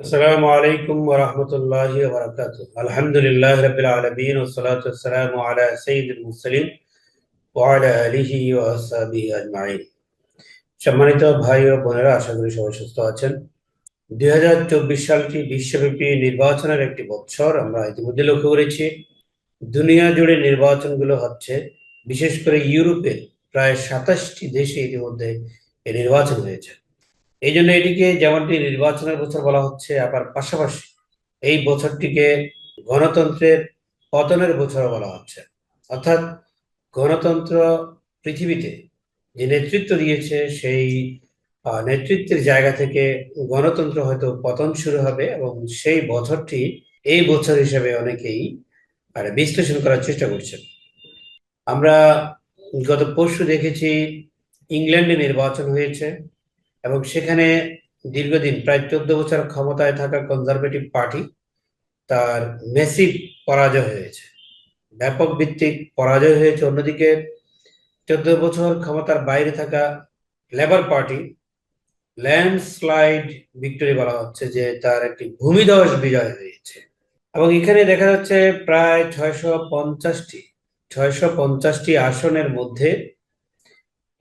السلام عليكم ورحمة الله وبركاته الحمد لله رب العالمين والصلاة والسلام على سيد المرسلين وعلى آله وأصحابه أجمعين সম্মানিত ভাই ও বোনেরা আশা করি সবাই সুস্থ আছেন দুই হাজার চব্বিশ সালটি বিশ্বব্যাপী নির্বাচনের একটি বছর আমরা ইতিমধ্যে লক্ষ্য করেছি দুনিয়া জুড়ে নির্বাচনগুলো হচ্ছে বিশেষ করে ইউরোপের প্রায় সাতাশটি দেশে ইতিমধ্যে এই নির্বাচন হয়েছে এই জন্য এটিকে যেমনটি নির্বাচনের বছর বলা হচ্ছে, আবার পাশাপাশি এই বছরটিকে গণতন্ত্রের পতনের বছর বলা হচ্ছে। অর্থাৎ গণতন্ত্র পৃথিবীতে যে নেতৃত্ব দিয়েছে, সেই নেতৃত্বের জায়গা থেকে গণতন্ত্র হয়তো পতন শুরু হবে এবং সেই বছরটি এই বছর হিসেবে অনেকেই বিশ্লেষণ করার চেষ্টা করছেন। আমরা গত পরশু দেখেছি, ইংল্যান্ডে নির্বাচন হয়েছে। এবং সেখানে দীর্ঘদিন, প্রায় চোদ্দ বছর ক্ষমতায় থাকা কনজারভেটিভ পার্টি তার মেসিভ পরাজয় হয়েছে। ব্যাপক ভিত্তিক পরাজয় হয়েছে। অন্যদিকে, চোদ্দ বছর ক্ষমতার বাইরে থাকা লেবার পার্টি ল্যান্ডস্লাইড ভিক্টরি বলা হচ্ছে, যে তার একটি ভূমিধস বিজয় হয়েছে। এবং এখানে দেখা যাচ্ছে প্রায় ছয়শো পঞ্চাশটি ছয়শো পঞ্চাশটি আসনের মধ্যে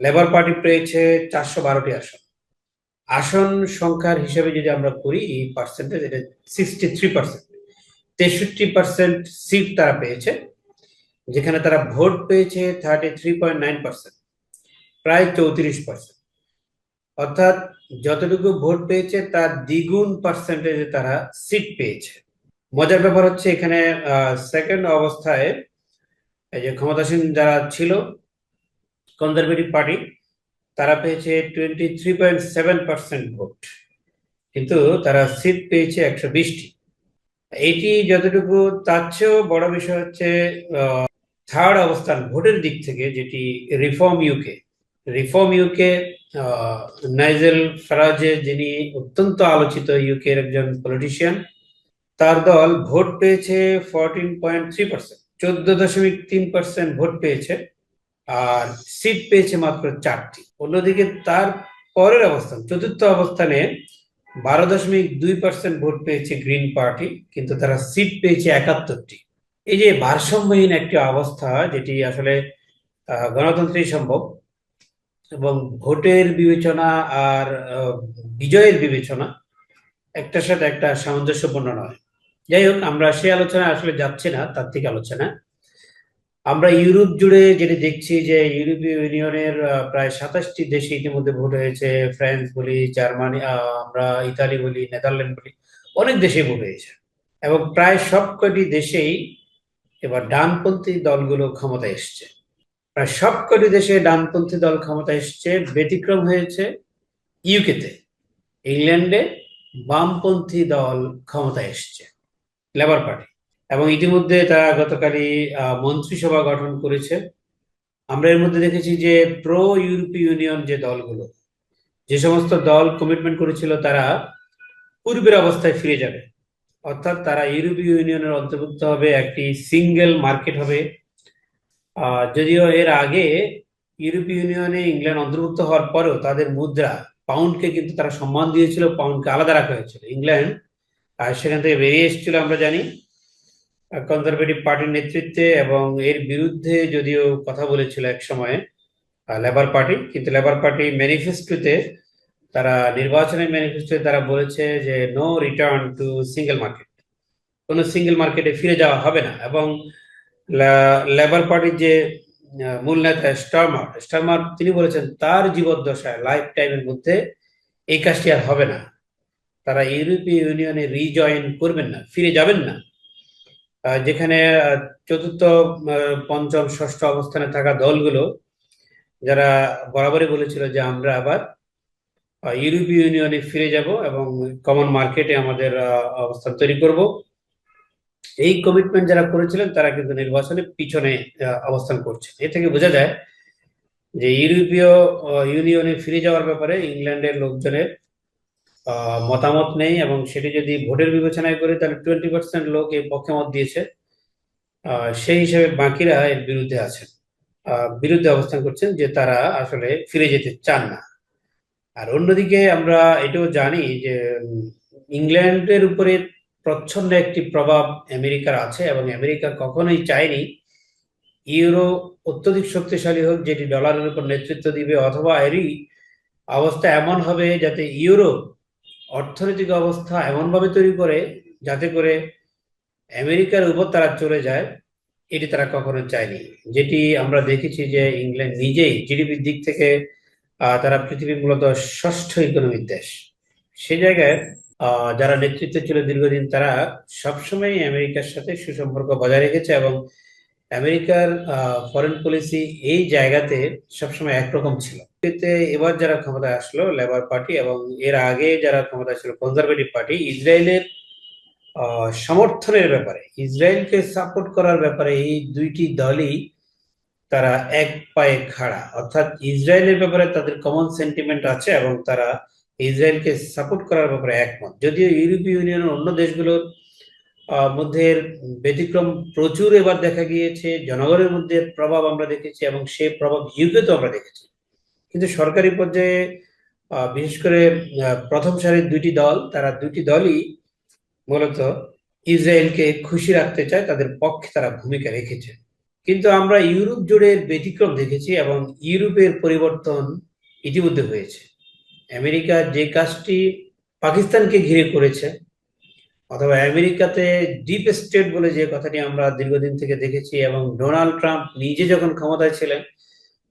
লেবার পার্টি পেয়েছে চারশো বারোটি আসন। আসন সংখ্যার হিসেবে যদি আমরা করি, এই পার্সেন্টেজ এটা সিক্সটি থ্রি পার্সেন্ট তেষট্টি পার্সেন্ট সিট তারা পেয়েছে, যেখানে তারা ভোট পেয়েছে thirty three point nine percent প্রায় চৌত্রিশ পার্সেন্ট অর্থাৎ যতটুকু ভোট পেয়েছে, তার দ্বিগুণ পার্সেন্টেজে তারা সিট পেয়েছে। মজার ব্যাপার হচ্ছে এখানে সেকেন্ড অবস্থায় এই যে ক্ষমতাসীন যারা ছিল কনজারভেটিভ পার্টি তারা পেয়েছে twenty three point seven percent vote কিন্তু তারা সিট পেয়েছে একশো বিশটি। এটি যতটুকু তার চেয়েও বড় বিষয় হচ্ছে থার্ড অবস্থান ভোটের দিক থেকে যেটি reform UK reform UK Nigel Farage যিনি অত্যন্ত আলোচিত ইউকের একজন পলিটিশিয়ান তার দল ভোট পেয়েছে ফোরটিন পয়েন্ট থ্রি পার্সেন্ট চোদ্দ দশমিক তিন পার্সেন্ট ভোট পেয়েছে। আর সিট পেয়েছে মাত্র চারটি। অন্যদিকে তার পরের অবস্থান, চতুর্থ অবস্থানে বারো দশমিক দুই পার্সেন্ট ভোট পেয়েছে গ্রিন পার্টি কিন্তু তারা সিট পেয়েছে একাত্তরটি। এই যে ভারসাম্যহীন একটি অবস্থা, যেটি আসলে গণতন্ত্রেই সম্ভব, এবং ভোটের বিবেচনা আর বিজয়ের বিবেচনা একটার সাথে একটা সামঞ্জস্যপূর্ণ নয়। যাই হোক, আমরা সেই আলোচনা আসলে যাচ্ছি না তার থেকে আলোচনা আমরা ইউরোপ জুড়ে যেটি দেখছি যে ইউরোপীয় ইউনিয়নের প্রায় সাতাশটি দেশে ইতিমধ্যে ভোট হয়েছে। ফ্রান্স বলি, জার্মানি আমরা ইতালি বলি, নেদারল্যান্ড বলি, অনেক দেশে ভোট হয়েছে। এবং প্রায় সব সবকটি দেশেই এবার ডানপন্থী দলগুলো ক্ষমতায় এসছে। প্রায় সব সবকটি দেশে ডানপন্থী দল ক্ষমতায় এসছে, ব্যতিক্রম হয়েছে ইউকেতে। ইংল্যান্ডে বামপন্থী দল ক্ষমতায় এসছে। Labour party. এবং ইতিমধ্যে তারা গতকালই মন্ত্রিসভা গঠন করেছে। আমরা এর মধ্যে দেখেছি যে প্রো ইউরোপীয় ইউনিয়ন যে দলগুলো, যে সমস্ত দল কমিটমেন্ট করেছিল, তারা পূর্বের অবস্থায় ফিরে যাবে। অর্থাৎ তারা ইউরোপীয় ইউনিয়নের অন্তর্ভুক্ত হবে, একটি সিঙ্গেল মার্কেট হবে। যদিও এর আগে ইউরোপীয় ইউনিয়নে ইংল্যান্ড অন্তর্ভুক্ত হওয়ার পরেও তাদের মুদ্রা পাউন্ডকে কিন্তু তারা সম্মান দিয়েছিল পাউন্ডকে আলাদা রাখা হয়েছিল। ইংল্যান্ড সেখান থেকে বেরিয়ে এসেছিল, আমরা জানি। কনজারভেটিভ পার্টির নেতৃত্বে এবং এর বিরুদ্ধে যদিও কথা বলেছিল এক সময়ে লেবার পার্টি কিন্তু লেবার পার্টি ম্যানিফেস্টোতে তারা, নির্বাচনের ম্যানিফেস্টোতে তারা বলেছে যে no return to single market কোনো সিঙ্গেল মার্কেটে ফিরে যাওয়া হবে না এবং লেবার পার্টির যে মূল নেতা স্টারমার স্টারমার তিনি বলেছেন তার জীবদ্দশায় লাইফ টাইমের মধ্যে এই কাজটি আর হবে না। তারা ইউরোপীয় ইউনিয়নে রিজয়েন করবেন না, ফিরে যাবেন না। যেখানে চতুর্থ পঞ্চম, ষষ্ঠ অবস্থানে থাকা দলগুলো, যারা বরাবরই বলেছিল যে আমরা আবার ইউরোপীয় ইউনিয়নে ফিরে যাব এবং কমন মার্কেটে আমাদের অবস্থান তৈরি করব। এই কমিটমেন্ট যারা করেছিলেন, তারা কিন্তু নির্বাচনে পিছনে অবস্থান করছেন। এ থেকে বোঝা যায় যে ইউরোপীয় ইউনিয়নে ফিরে যাওয়ার ব্যাপারে ইংল্যান্ডের লোকজনের মতামত নেই এবং সেটি যদি ভোটের বিবেচনায় করি তাহলে টোয়েন্টি পার্সেন্ট লোক এই পক্ষে মত দিয়েছে। সেই হিসেবে বাকিরা এর বিরুদ্ধে আছেন। বিরুদ্ধে অবস্থান করছেন যে তারা আসলে ফিরে যেতে চান না। আর অন্যদিকে আমরা এটাও জানি যে ইংল্যান্ডের উপরে প্রচ্ছন্ন একটি প্রভাব আমেরিকার আছে এবং আমেরিকা কখনোই চায়নি ইউরো অত্যধিক শক্তিশালী হোক, যেটি ডলারের উপর নেতৃত্ব দিবে, অথবা এরই অবস্থা এমন হবে যাতে ইউরো অর্থনৈতিক অবস্থা এমনভাবে তৈরি করে যাতে করে আমেরিকার উপর তারা চলে যায়, এটি তারা কখনো চায়নি। যেটি আমরা দেখেছি যে ইংল্যান্ড নিজেই জিডিপির দিক থেকে তারা পৃথিবীর মূলত ষষ্ঠ ইকোনমিক দেশ। সেই জায়গায় যারা নেতৃত্বে ছিল দীর্ঘদিন, তারা সবসময় আমেরিকার সাথে সুসম্পর্ক বজায় রেখেছে এবং আমেরিকার ফরেন পলিসি এই জায়গাতে সবসময় একরকম ছিল। এবার যারা ক্ষমতায় আসলো লেবার পার্টি এবং এর আগে যারা ক্ষমতায় ছিল কনজারভেটিভ পার্টি ইসরায়েলের সমর্থনের ব্যাপারে, ইসরায়েলকে সাপোর্ট করার ব্যাপারে এই দুইটি দলই তারা এক পায়ে খাড়া। অর্থাৎ ইসরায়েলের ব্যাপারে তাদের কমন সেন্টিমেন্ট আছে এবং তারা ইসরায়েলকে সাপোর্ট করার ব্যাপারে একমত। যদিও ইউরোপীয় ইউনিয়নের অন্য দেশগুলোর মধ্যে ব্যতিক্রম প্রচুর এবার দেখা গিয়েছে, জনগণের মধ্যে প্রভাব আমরা দেখেছি এবং সে প্রভাব ইউকে তো আমরা দেখেছি। কিন্তু সরকারি পর্যায়ে বিশেষ করে প্রথম সারির দুইটি দল, তারা দুইটি দলই মূলত ইসরায়েলকে খুশি রাখতে চায়, তাদের পক্ষে তারা ভূমিকা রেখেছে। কিন্তু আমরা ইউরোপ জুড়ে ব্যতিক্রম দেখেছি এবং ইউরোপের পরিবর্তন ইতিমধ্যে হয়েছে। আমেরিকা যে কাজটি পাকিস্তানকে ঘিরে করেছে অথবা আমেরিকাতে ডিপ স্টেট বলে যে কথাটি আমরা দীর্ঘদিন থেকে দেখেছি এবং ডোনাল্ড ট্রাম্প নিজে যখন ক্ষমতায় ছিলেন,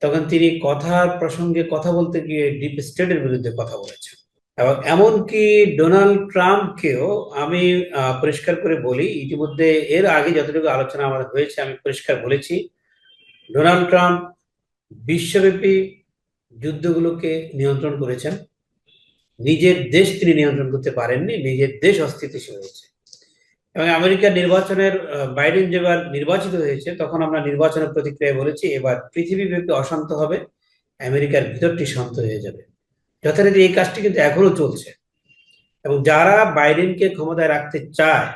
তখন তিনি কথার প্রসঙ্গে কথা বলতে গিয়ে ডিপ স্টেটের বিরুদ্ধে কথা বলেছেন। এবং এমনকি ডোনাল্ড ট্রাম্পকেও আমি পরিষ্কার করে বলি, ইতিমধ্যে এর আগে যতটুকু আলোচনা আমাদের হয়েছে, আমি পরিষ্কার বলেছি, ডোনাল্ড ট্রাম্প বিশ্বব্যাপী যুদ্ধগুলোকে নিয়ন্ত্রণ করেছেন। নিজের দেশ তিনি নিয়ন্ত্রণ করতে পারেননি, নিজের দেশ অস্থিতিশীল হয়েছে। এবং আমেরিকার নির্বাচনের বাইডেন যেবার নির্বাচিত হয়েছে, তখন আমরা নির্বাচনের প্রতিক্রিয়ায় বলেছি, এবার পৃথিবীব্যাপী অশান্ত হবে, আমেরিকার ভিতরটি শান্ত হয়ে যাবে। যথারীতি এই কাজটি কিন্তু এখনও চলছে। এবং যারা বাইডেনকে ক্ষমতায় রাখতে চায়,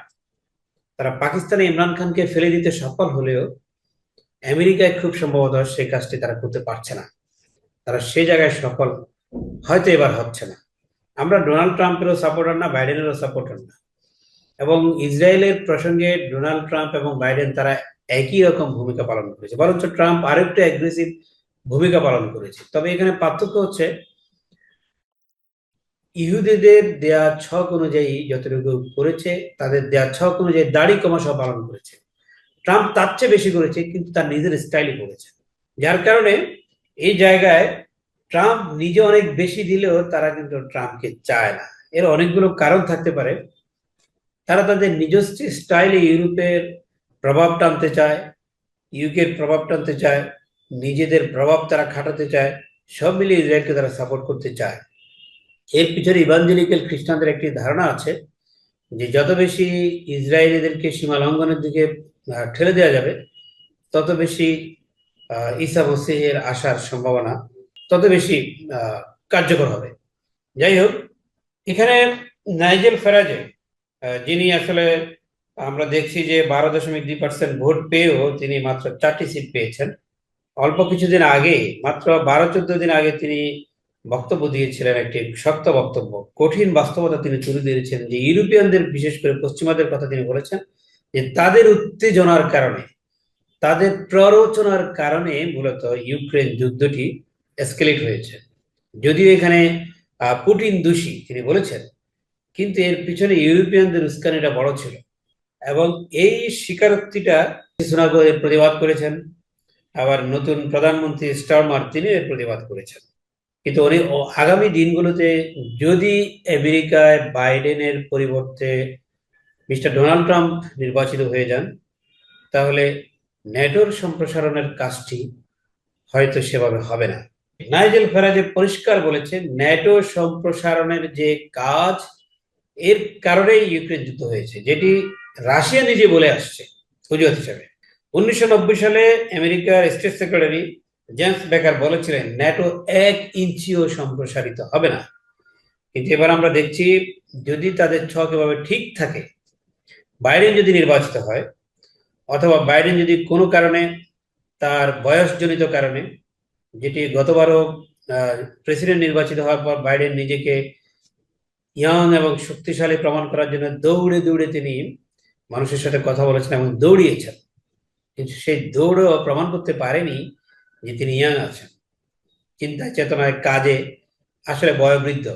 তারা পাকিস্তানে ইমরান খানকে ফেলে দিতে সফল হলেও আমেরিকায় খুব সম্ভবত সেই কাজটি তারা করতে পারছে না। তারা সে জায়গায় সফল হয়তো এবার হচ্ছে না। আমরা ডোনাল্ড ট্রাম্পেরও সাপোর্টার না, বাইডেনেরও সাপোর্টার না। এবং ইসরায়েলের প্রসঙ্গে ডোনাল্ড ট্রাম্প এবং বাইডেন তারা একই রকম ভূমিকা পালন করেছে। বরঞ্চ ট্রাম্প আরেকটু অ্যাগ্রেসিভ ভূমিকা পালন করেছে। তবে এখানে পার্থক্য হচ্ছে, ইহুদিদের দেয়া ছক অনুযায়ী যতটুকু করেছে, তাদের দেয়া ছক অনুযায়ী দাড়ি কমা পালন করেছে। ট্রাম্প তার চেয়ে বেশি করেছে, কিন্তু তার নিজের স্টাইলে করেছে। যার কারণে এই জায়গায় ট্রাম্প নিজে অনেক বেশি দিলেও তারা কিন্তু ট্রাম্পকে চায় না। এর অনেকগুলো কারণ থাকতে পারে। তারা তাদের নিজস্ব স্টাইলে ইউরোপের প্রভাব টানতে চায়, ইউকের প্রভাব টানতে চায়, নিজেদের প্রভাব তারা খাটাতে চায়, সব মিলিয়ে ইসরায়েলকে তারা সাপোর্ট করতে চায়। এর পিছনে ইভাঞ্জেলিক্যাল খ্রিস্টানদের একটি ধারণা আছে যে যত বেশি ইসরায়েলিদেরকে সীমা লঙ্ঘনের দিকে ঠেলে দেওয়া যাবে, তত বেশি ঈসা মসিহের আসার সম্ভাবনা তত বেশি কার্যকর হবে। যাই হোক এখানে নাইজেল ফেরাজে যিনি আসলে আমরা দেখছি যে বারো দশমিক দুই পার্সেন্ট ভোট পেয়েও তিনি মাত্র চারটি সিট পেয়েছেন। অল্প কিছুদিন আগে, মাত্র বারো চোদ্দ দিন আগে তিনি বক্তব্য দিয়েছিলেন একটি শক্ত বক্তব্য। কঠিন বাস্তবতা তিনি তুলে দিয়েছেন যে ইউরোপিয়ানদের, বিশেষ করে পশ্চিমাদের কথা তিনি বলেছেন যে তাদের উত্তেজনার কারণে, তাদের প্ররোচনার কারণে মূলত ইউক্রেন যুদ্ধটি এসকেলেট হয়েছে। যদিও এখানে পুটিন দোষী, তিনি বলেছেন, কিন্তু এর পিছনে ইউরোপিয়ানদের উস্কান এটা বড় ছিল এবং এই স্বীকারোক্তিটা সুনাগো এর প্রতিবাদ করেছেন। আবার নতুন প্রধানমন্ত্রী স্টারমার, তিনি এর প্রতিবাদ করেছেন। কিন্তু উনি আগামী দিনগুলোতে যদি আমেরিকায় বাইডেনের পরিবর্তে মিস্টার ডোনাল্ড ট্রাম্প নির্বাচিত হয়ে যান, তাহলে ন্যাটোর সম্প্রসারণের কাজটি হয়তো সেভাবে হবে না। নাইজেল ফেরাজে পরিষ্কার বলেছে ন্যাটো সম্প্রসারণের যে কাজ, এর কারণেই ইউক্রেন যুদ্ধ হয়েছে, যেটি রাশিয়া নিজে বলে আসছে অজুহাত হিসাবে। উনিশশো নব্বই সালে আমেরিকার স্টেট সেক্রেটারি জেমস বেকার বলেছিলেন, ন্যাটো এক ইঞ্চিও সম্প্রসারিত হবে না। কিন্তু এবার আমরা দেখছি, যদি তাদের ছক এভাবে ঠিক থাকে, বাইডেন যদি নির্বাচিত হয়, অথবা বাইডেন যদি কোনো কারণে তার বয়সজনিত কারণে যেটি গতবারও প্রেসিডেন্ট নির্বাচিত হওয়ার পর বাইডেন নিজেকে ইয়ং এবং শক্তিশালী প্রমাণ করার জন্য দৌড়ে দৌড়ে তিনি মানুষের সাথে কথা বলেছেন এবং দৌড়িয়েছেন। কিন্তু সেই দৌড়ও প্রমাণ করতে পারেনি যে তিনি ইয়াং আছেন। চিন্তা চেতনায় কাজে আসলে বয়োবৃদ্ধ।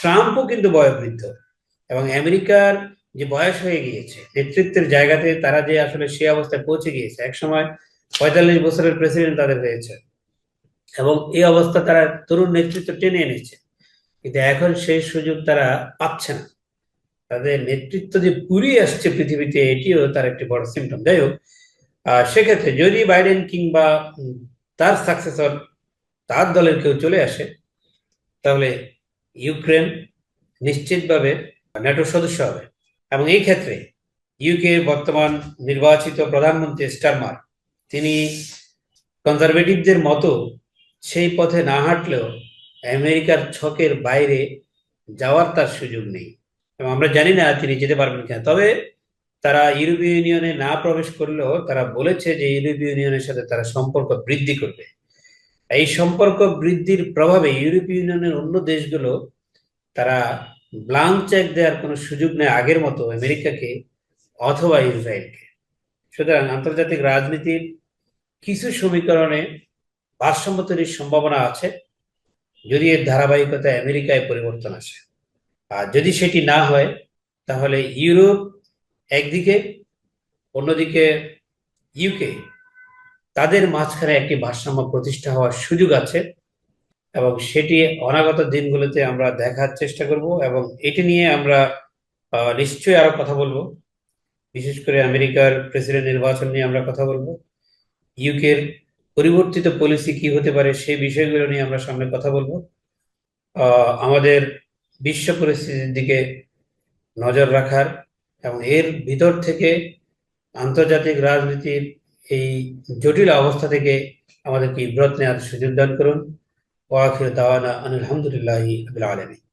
ট্রাম্পও কিন্তু বয়োবৃদ্ধ এবং আমেরিকার যে বয়স হয়ে গিয়েছে, নেতৃত্বের জায়গাতে তারা যে আসলে সে অবস্থায় পৌঁছে গিয়েছে, একসময় পঁয়তাল্লিশ বছরের প্রেসিডেন্ট তাদের হয়েছে। এবং এই অবস্থা তারা তরুণ নেতৃত্ব টেনে এনেছে। কিন্তু এখন সেই সুযোগ তারা পাচ্ছে না। তাদের নেতৃত্ব যে পুরিয়ে আসছে পৃথিবীতে, এটিও তার একটি বড় সিমটম যাই হোক সেক্ষেত্রে যদি বাইডেন কিংবা তার সাকসেসর তার দলের কেউ চলে আসে, তাহলে ইউক্রেন নিশ্চিতভাবে ন্যাটোর সদস্য হবে। এবং এই ক্ষেত্রে ইউকে বর্তমান নির্বাচিত প্রধানমন্ত্রী স্টারমার, তিনি কনজারভেটিভদের মতো সেই পথে না হাঁটলেও আমেরিকার ছকের বাইরে যাওয়ার তার সুযোগ নেই। এবং আমরা জানি না তিনি যেতে পারবেন কিনা। তবে তারা ইউরোপীয় ইউনিয়নে না প্রবেশ করলেও তারা বলেছে যে ইউরোপীয় ইউনিয়নের সাথে তারা সম্পর্ক বৃদ্ধি করবে। এই সম্পর্ক বৃদ্ধির প্রভাবে ইউরোপীয় ইউনিয়নের অন্য দেশগুলো তারা ব্লাঙ্ক চেক দেওয়ার কোনো সুযোগ নেই আগের মতো আমেরিকাকে অথবা ইসরায়েলকে। সুতরাং আন্তর্জাতিক রাজনীতির কিছু সমীকরণে ভারসাম্য তৈরির সম্ভাবনা আছে, যদি এর ধারাবাহিকতায় আমেরিকায় পরিবর্তন আসে। আর যদি সেটি না হয়, তাহলে ইউরোপ একদিকে, অন্যদিকে ইউকে তাদের মাঝখানে একটি ভারসাম্য প্রতিষ্ঠা হওয়ার সুযোগ আছে এবং সেটি অনাগত দিনগুলোতে আমরা দেখার চেষ্টা করব এবং এটি নিয়ে আমরা নিশ্চয়ই আরও কথা বলব। বিশেষ করে আমেরিকার প্রেসিডেন্ট নির্বাচন নিয়ে আমরা কথা বলব। ইউকের পরিবর্তিত পলিসি কি হতে পারে সেই বিষয়গুলো নিয়ে আমরা সামনে কথা বলব। আমাদের বিশ্ব পরিস্থিতির দিকে নজর রাখার এবং এর ভিতর থেকে আন্তর্জাতিক রাজনীতির এই জটিল অবস্থা থেকে আমাদেরকে ইব্রত নেওয়ার সুযোগ দান করুন। ওয়াখির দাওয়ানা আলহামদুলিল্লাহি আলামিন।